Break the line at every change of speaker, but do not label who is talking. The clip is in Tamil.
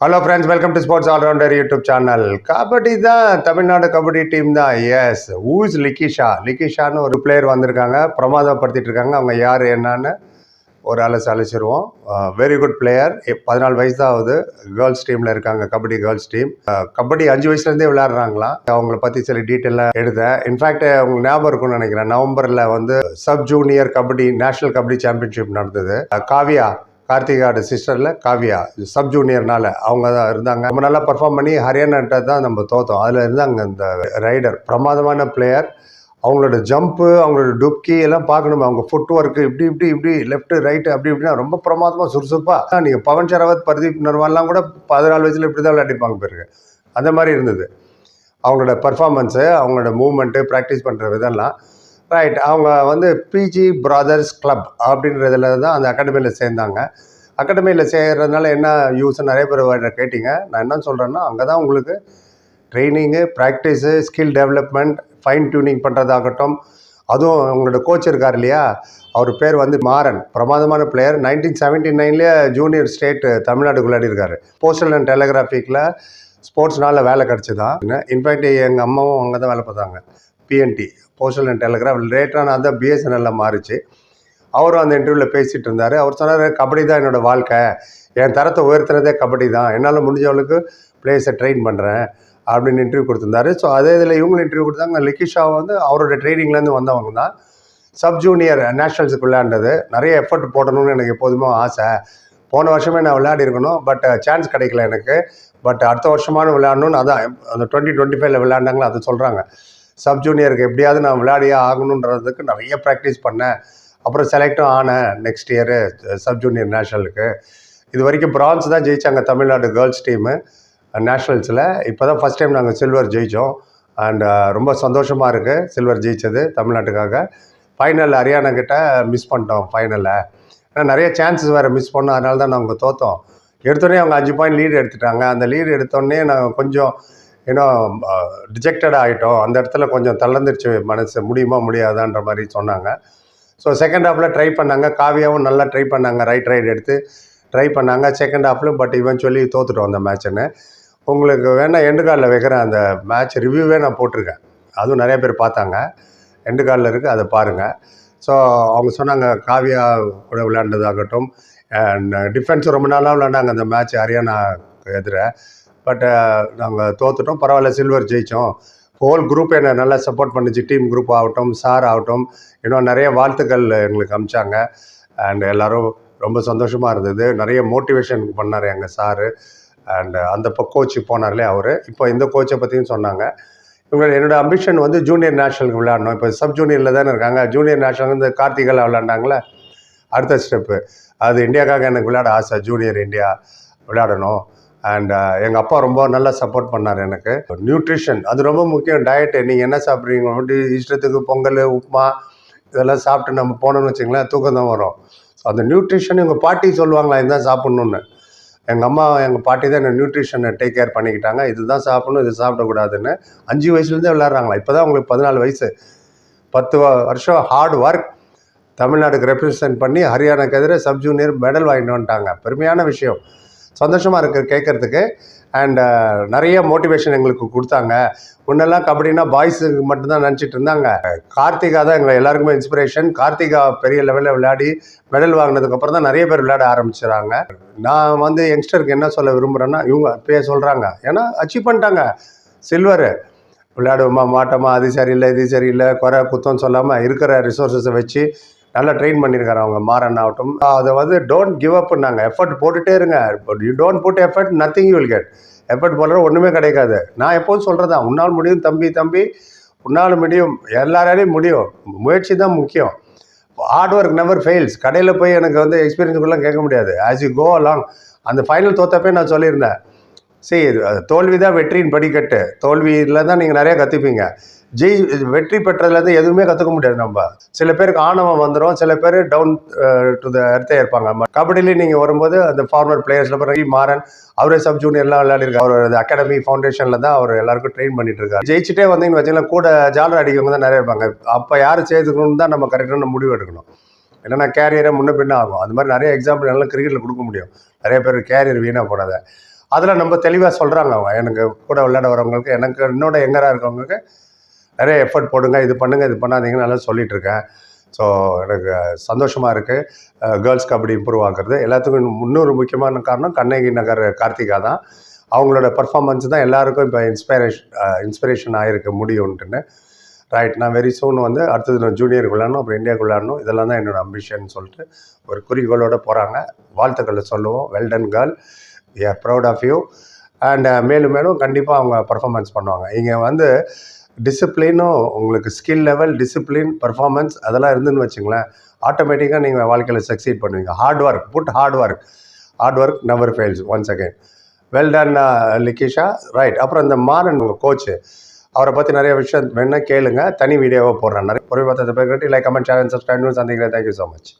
Hello friends welcome to sports allrounder YouTube channel kabaddi தான் தமிழ்நாடு கபடி டீம் தான். எஸ் ஊஸ் லிக்கிஷா லிக்கிஷான்னு ஒரு பிளேயர் வந்திருக்காங்க. பிரமாதப்படுத்திட்டு இருக்காங்க அவங்க யார் என்னன்னு ஒரு அலசு அழைச்சிருவோம் வெரி குட் பிளேயர் பதினாலு வயசு தான் ஆகுது. கேர்ள்ஸ் டீமில் இருக்காங்க கபடி கேர்ள்ஸ் டீம் கபடி அஞ்சு வயசுலேருந்தே விளையாடுறாங்களாம் அவங்கள பற்றி சில டீட்டெயிலாக எடுத்தேன். இன்ஃபேக்ட் அவங்க ஞாபகம் இருக்கும்னு நினைக்கிறேன். நவம்பரில் வந்து sub junior kabaddi national kabaddi championship நடந்தது. காவியா கார்த்திகாவோட சிஸ்டரில் காவியா சப் ஜூனியர்னால அவங்க தான் இருந்தாங்க. ரொம்ப நல்லா பர்ஃபார்ம் பண்ணி ஹரியானாட்ட தான் நம்ம தோத்தோம். அதில் இருந்தாங்க இந்த ரைடர் பிரமாதமான பிளேயர் அவங்களோட ஜம்ப்பு அவங்களோட டுப்கி எல்லாம் பார்க்கணும். அவங்க ஃபுட் ஒர்க்கு இப்படி இப்படி இப்படி லெஃப்ட்டு ரைட்டு அப்படி இப்படின்னா ரொம்ப பிரமாதமாக சுறுசுறுப்பாக நீங்கள் பவன் சரவத் பர்தீப் நர்வால்லாம் கூட பதினாலு வயசில் இப்படி தான் விளையாடிப்பாங்க பேருக்கு அந்த மாதிரி இருந்தது. அவங்களோட பர்ஃபார்மன்ஸு அவங்களோட மூவ்மெண்ட்டு ப்ராக்டிஸ் பண்ணுற விதம்லாம் ரைட் அவங்க வந்து பிஜி பிரதர்ஸ் கிளப் அப்படின்றதுல தான் அந்த அகாடமியில் சேர்ந்தாங்க. அகாடமியில் சேர்கிறதுனால என்ன யூஸ் நிறைய பேர் வர கேட்டிங்க. நான் என்ன சொல்கிறேன்னா அங்கே தான் உங்களுக்கு training practice skill development fine tuning பண்ணுறதாகட்டும் அதுவும் அவங்களோட கோச் இருக்கார் இல்லையா? அவர் பேர் வந்து மாறன். பிரமாதமான பிளேயர் நைன்டீன் செவன்ட்டி நைன்லேயே ஜூனியர் ஸ்டேட் தமிழ்நாடு இருக்கார். போஸ்டல் அண்ட் டெலிகிராஃபிக்கில் ஸ்போர்ட்ஸ்னால வேலை கிடச்சிதான். இன்ஃபேக்ட் எங்கள் அம்மாவும் அங்கே தான் வேலை பார்த்தாங்க. P and T postal and telegraph லேட்டரான நான் தான் பிஎஸ்என்எல்ல மாறிச்சு. அவரும் அந்த இன்டர்வியூவில் பேசிகிட்டு இருந்தார். அவர் சொன்னார் கபடி தான் என்னோட வாழ்க்கை. என் தரத்தை உயர்த்தினதே கபடி தான். என்னால் முடிஞ்சவளுக்கு பிளேயர்ஸை ட்ரெயின் பண்ணுறேன் அப்படின்னு இன்டர்வியூ கொடுத்துருந்தாரு. ஸோ அதே இதில் இவங்களும் இன்டர்வியூ கொடுத்தாங்க. லிக்கிஷா வந்து அவரோட ட்ரைனிங்லேருந்து வந்தவங்க தான். சப் ஜூனியர் நேஷ்னல்ஸுக்கு விளையாண்டது. நிறைய எஃபர்ட் போடணும்னு எனக்கு எப்போதுமே ஆசை. போன வருஷமே நான் விளையாடி இருக்கணும். பட் சான்ஸ் uh, கிடைக்கல எனக்கு. பட் அடுத்த வருஷமான விளையாடணும்னு அதான். அந்த டுவெண்ட்டி டுவெண்ட்டி ஃபைவ்ல விளையாண்டாங்களோ அதை சொல்கிறாங்க சப் ஜூனியருக்கு எப்படியாவது நான் விளையாடியே ஆகணுன்றதுக்கு நிறைய ப்ராக்டிஸ் பண்ணேன். அப்புறம் செலக்டும் ஆனேன் நெக்ஸ்ட் இயரு சப் ஜூனியர் நேஷ்னலுக்கு இது வரைக்கும் பிரான்ஸ் தான் ஜெயித்தாங்க தமிழ்நாடு கேர்ள்ஸ் டீமு நேஷ்னல்ஸில் இப்போ தான் ஃபஸ்ட் டைம் நாங்கள் சில்வர் ஜெயித்தோம் அண்ட் ரொம்ப சந்தோஷமாக இருக்குது சில்வர் ஜெயித்தது தமிழ்நாட்டுக்காக. ஃபைனல் ஹரியானா கிட்ட மிஸ் பண்ணிட்டோம் ஃபைனலில் ஏன்னா நிறைய சான்சஸ் வேறு மிஸ் பண்ணோம். அதனால தான் நாங்கள் தோற்றோம் எடுத்தோடனே அவங்க அஞ்சு பாயிண்ட் லீடு எடுத்துட்டாங்க. அந்த லீடு எடுத்தோடனே நாங்கள் கொஞ்சம் ஏன்னா ரிஜெக்டட் ஆகிட்டோம் அந்த இடத்துல கொஞ்சம் தளர்ந்துருச்சு மனசு. முடியுமா முடியாதான்ற மாதிரி சொன்னாங்க. ஸோ செகண்ட் ஹாஃபில் ட்ரை பண்ணாங்க. காவியாவும் நல்லா ட்ரை பண்ணாங்க. ரைட் ரைட் எடுத்து ட்ரை பண்ணாங்க. செகண்ட் ஹாஃபில் பட் இவன் சொல்லி தோத்துட்டோம் அந்த மேட்ச்சுன்னு உங்களுக்கு வேணால் எண்டு காலில் வைக்கிறேன். அந்த மேட்ச் ரிவ்யூவே நான் போட்டிருக்கேன். அதுவும் நிறைய பேர் பார்த்தாங்க. எண்டு காலில் இருக்குது அதை பாருங்கள் ஸோ அவங்க சொன்னாங்க காவியா கூட விளையாண்டதாகட்டும். டிஃபென்ஸ் ரொம்ப நாளாக விளையாண்டாங்க அந்த மேட்ச் ஹரியானா எதிர. பட் நாங்கள் தோத்துட்டோம். பரவாயில்ல சில்வர் ஜெயித்தோம் ஹோல் குரூப் என்னை நல்லா சப்போர்ட் பண்ணுச்சு. டீம் குரூப் ஆகட்டும் சார் ஆகட்டும். இன்னும் நிறைய வாழ்த்துக்கள் எங்களுக்கு அமிச்சாங்க. அண்ட் எல்லோரும் ரொம்ப சந்தோஷமாக இருந்தது. நிறைய மோட்டிவேஷன் பண்ணார் எங்கள் சாரு அண்ட் அந்த இப்போ போனார்லே அவர். இப்போ இந்த கோச்சை பற்றியும் சொன்னாங்க. இவங்க என்னோடய அம்பிஷன் வந்து ஜூனியர் நேஷனலுக்கு விளையாடணும். இப்போ சப் ஜூனியரில் தானே இருக்காங்க. ஜூனியர் நேஷனல் வந்து கார்த்திகெல்லாம் விளையாண்டாங்களே அடுத்த ஸ்டெப்பு அது இந்தியாக்காக எனக்கு விளையாட ஆசை. ஜூனியர் இந்தியா விளையாடணும். அண்ட் uh, எங்கள் அப்பா ரொம்ப நல்லா சப்போர்ட் பண்ணார் எனக்கு. நியூட்ரிஷன் அது ரொம்ப முக்கியம். டயட்டு நீங்கள் என்ன சாப்பிட்றீங்க? வந்து இஷ்டத்துக்கு பொங்கல் உப்புமா இதெல்லாம் சாப்பிட்டு நம்ம போனோம்னு வச்சுங்களேன் தூக்கம் தான் வரும். ஸோ அந்த நியூட்ரிஷன் எங்கள் பாட்டி சொல்லுவாங்களா இதுதான் சாப்பிட்ணுன்னு எங்கள் அம்மா எங்கள் பாட்டி தான் என்ன நியூட்ரிஷனை டேக் கேர் பண்ணிக்கிட்டாங்க. இதுதான் சாப்பிடணும் இது சாப்பிடக்கூடாதுன்னு. அஞ்சு வயசுலேருந்தே விளையாடுறாங்களா? இப்போ தான் உங்களுக்கு பதினாலு வயசு. பத்து வருஷம் ஹார்ட் ஒர்க் தமிழ்நாடுக்கு ரெப்ரசன்ட் பண்ணி ஹரியானாக்கு எதிராக சப் ஜூனியர் மெடல் வாங்கிட்டு வந்துட்டாங்க. பெருமையான விஷயம். சந்தோஷமாக இருக்குது கேட்குறதுக்கு அண்ட் uh, நிறைய மோட்டிவேஷன் எங்களுக்கு கொடுத்தாங்க. முன்னெல்லாம் கபடினா பாய்ஸுக்கு மட்டும்தான் நினச்சிட்டு இருந்தாங்க. கார்த்திகா தான் எங்களை எல்லாருக்குமே இன்ஸ்பிரேஷன் கார்த்திகா பெரிய லெவலில் விளையாடி மெடல் வாங்கினதுக்கப்புறம் தான் நிறைய பேர் விளையாட ஆரம்பிச்சுறாங்க. நான் வந்து யங்ஸ்டருக்கு என்ன சொல்ல விரும்புகிறேன்னா இவங்க அப்பயே சொல்கிறாங்க ஏன்னா அச்சீவ் பண்ணிட்டாங்க. சில்வரு விளையாடுவோமா மாட்டோமா அது சரியில்லை இது சரியில்லை குறை குத்தம் சொல்லாமல் இருக்கிற ரிசோர்ஸஸை வச்சு நல்லா ட்ரெயின் பண்ணியிருக்காரு அவங்க மாறன் ஆகட்டும். அதை வந்து டோன்ட் கிவ் அப் பண்ணாங்க எஃபர்ட் போட்டுகிட்டே இருங்க. But you don't put effort nothing you will get effort போடுற ஒன்றுமே கிடைக்காது. நான் எப்போதும் சொல்கிறதா உன்னால் முடியும் தம்பி தம்பி. உன்னால் முடியும். எல்லாராலையும் முடியும். முயற்சி தான் முக்கியம். ஹார்ட் ஒர்க் நெவர் ஃபெயில்ஸ் கடையில் போய் எனக்கு வந்து எக்ஸ்பீரியன்ஸுக்குள்ளே கேட்க முடியாது. ஆஸ் யூ கோ அலாங் அந்த ஃபைனல் தோத்தப்பே நான் சொல்லியிருந்தேன். சரி தோல்வி தான் வெற்றியின் படிக்கட்டு. தோல்வியில் தான் நீங்கள் நிறையா கற்றுப்பீங்க ஜெய் வெற்றி பெற்றதுலேருந்து எதுவுமே கற்றுக்க முடியாது நம்ம. சில பேருக்கு ஆணவம் வந்துடும் சில பேர் டவுன் டு த இடத்தே இருப்பாங்க. கபடிலேயே நீங்கள் வரும்போது அந்த ஃபார்மர் பிளேயர்ஸில் ரவி மாறன் அவரே சப் ஜூனியர்லாம் விளையாடிருக்காரு. அவர் அகாடமி ஃபவுண்டேஷனில் தான் அவர் எல்லாருக்கும் ட்ரெயின் பண்ணிட்டு இருக்காரு ஜெயிச்சுட்டே வந்தீங்கன்னு வச்சுக்கலாம் கூட ஜாலர் அடிக்கவங்க தான் நிறைய இருப்பாங்க. அப்போ யார் சேர்த்துக்கணும்னு தான் நம்ம கரெக்டான முடிவு எடுக்கணும். இல்லைன்னா கேரியரை முன்ன பின்ன ஆகும். அது மாதிரி நிறைய எக்ஸாம்பிள் நல்லா கிரிக்கெட்டில் கொடுக்க முடியும். நிறைய பேர் கேரியர் வீணாக போனதை. அதில் நம்ம தெளிவாக சொல்கிறாங்க அவங்க. எனக்கு கூட விளையாட வரவங்களுக்கு எனக்கு என்னோட எங்கராக இருக்கவங்களுக்கு நிறைய எஃபர்ட் போடுங்க இது பண்ணுங்க இது பண்ணாதீங்கன்னு நல்லா சொல்லிகிட்ருக்கேன் ஸோ எனக்கு சந்தோஷமாக இருக்குது கேர்ள்ஸ் கபடி இம்ப்ரூவ் ஆகுறது எல்லாத்துக்கும் இன்னொரு முக்கியமான காரணம் கண்ணகி நகர் கார்த்திகா தான். அவங்களோட பர்ஃபார்மன்ஸ் தான் எல்லாருக்கும் இப்போ இன்ஸ்பைரேஷன் இன்ஸ்பிரேஷன் ஆகிருக்கு முடியும்ட்டுன்னு. ரைட் நான் வெரி சூன் வந்து அடுத்தது நான் ஜூனியர் விளாடணும் அப்புறம் இந்தியா விளாடணும் இதெல்லாம் தான் என்னோடய அம்பிஷன் சொல்லிட்டு ஒரு குறிக்கோளோட போகிறாங்க வாழ்த்துக்களை சொல்லுவோம். Well done girl we are proud of you and மேலும் மேலும் கண்டிப்பாக அவங்க பர்ஃபார்மன்ஸ் பண்ணுவாங்க. இங்கே வந்து டிசிப்ளினும் உங்களுக்கு ஸ்கில் லெவல் டிசிப்ளின் பர்ஃபார்மன்ஸ் அதெல்லாம் இருந்துன்னு வச்சுங்களேன் ஆட்டோமேட்டிக்காக நீங்கள் வாழ்க்கையில் சக்சீட் பண்ணுவீங்க. Hard work put hard work hard work never fails once again well done Likisha right அப்புறம் இந்த மாறன் உங்கள் கோச்சு அவரை பற்றி நிறைய விஷயம் வேணால் கேளுங்க. தனி வீடியோவாக போடுறேன். நிறைய பொறுமை பார்த்து லைக் கமெண்ட் சேனல் சப்ஸ்கிரைப் சந்திக்கிறேன். Thank you so much